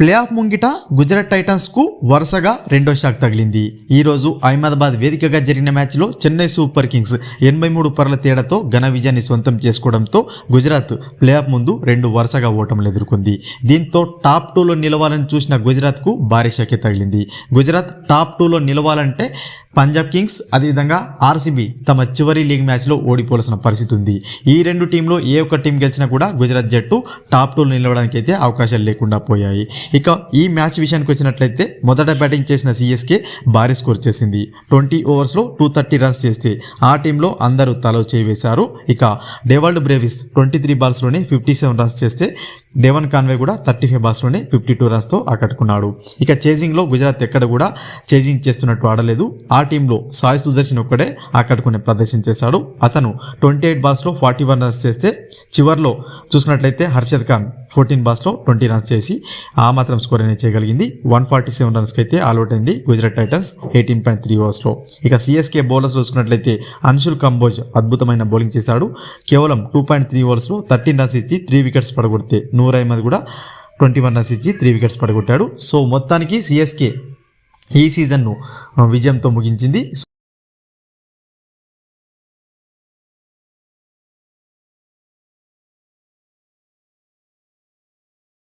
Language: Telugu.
ప్లే ఆఫ్ ముంగిట గుజరాత్ టైటన్స్కు వరుసగా రెండో షాక్ తగిలింది. ఈ రోజు అహ్మదాబాద్ వేదికగా జరిగిన మ్యాచ్లో చెన్నై సూపర్ కింగ్స్ ఎనభై మూడు పరుల తేడాతో ఘన విజయాన్ని సొంతం చేసుకోవడంతో గుజరాత్ ప్లే ఆఫ్ ముందు రెండు వరుసగా ఓటములు ఎదుర్కొంది. దీంతో టాప్ టూలో నిలవాలని చూసిన గుజరాత్కు భారీ షాకే తగిలింది. గుజరాత్ టాప్ టూలో నిలవాలంటే పంజాబ్ కింగ్స్ అదేవిధంగా ఆర్సీబీ తమ చివరి లీగ్ మ్యాచ్లో ఓడిపోవాల్సిన పరిస్థితి ఉంది. ఈ రెండు టీంలో ఏ ఒక్క టీం గెలిచినా కూడా గుజరాత్ జట్టు టాప్ టూలో నిలవడానికి అయితే అవకాశాలు లేకుండా పోయాయి. ఇక ఈ మ్యాచ్ విషయానికి వచ్చినట్లయితే మొదట బ్యాటింగ్ చేసిన సిఎస్కే భారీ స్కోర్ చేసింది. ట్వంటీ ఓవర్స్లో టూ థర్టీ రన్స్ చేస్తే ఆ టీంలో అందరూ తలో చేయి వేశారు. ఇక డేవాల్డ్ బ్రేవిస్ ట్వంటీ త్రీ బాల్స్లోనే ఫిఫ్టీ సెవెన్ రన్స్ చేస్తే డెవన్ కాన్వే కూడా థర్టీ ఫైవ్ బాస్లోనే ఫిఫ్టీ టూ రన్స్తో ఆకట్టుకున్నాడు. ఇక చేజింగ్లో గుజరాత్ ఎక్కడ కూడా చేజింగ్ చేస్తున్నట్టు ఆడలేదు. ఆ టీంలో సాయి సుదర్శన్ ఒక్కడే ఆకట్టుకునే ప్రదర్శన చేశాడు. అతను ట్వంటీ ఎయిట్ బాల్స్లో ఫార్టీ వన్ రన్స్ చేస్తే చివర్లో చూసినట్లయితే హర్షద్ ఖాన్ ఫోర్టీన్ బాల్స్లో ట్వంటీ రన్స్ చేసి ఆ మాత్రం స్కోర్ అనేది చేయగలిగింది. వన్ ఫార్టీ సెవెన్ రన్స్కి అయితే ఆల్అౌట్ అయింది Gujarat Titans eighteen point three ఓవర్స్లో. ఇక సిఎస్కే బౌలర్స్ చూసుకున్నట్లయితే అన్షుల్ కంబోజ్ అద్భుతమైన బౌలింగ్ చేశాడు. కేవలం టూ పాయింట్ త్రీ ఓవర్స్లో థర్టీన్ రన్స్ ఇచ్చి త్రీ వికెట్స్ పడగొడితే నూర్ అహ్మద్ కూడా ట్వంటీ వన్ రన్స్ ఇచ్చి త్రీ వికెట్స్ పడగొట్టాడు. సో మొత్తానికి సిఎస్కే ఈ సీజన్ను విజయంతో ముగించింది.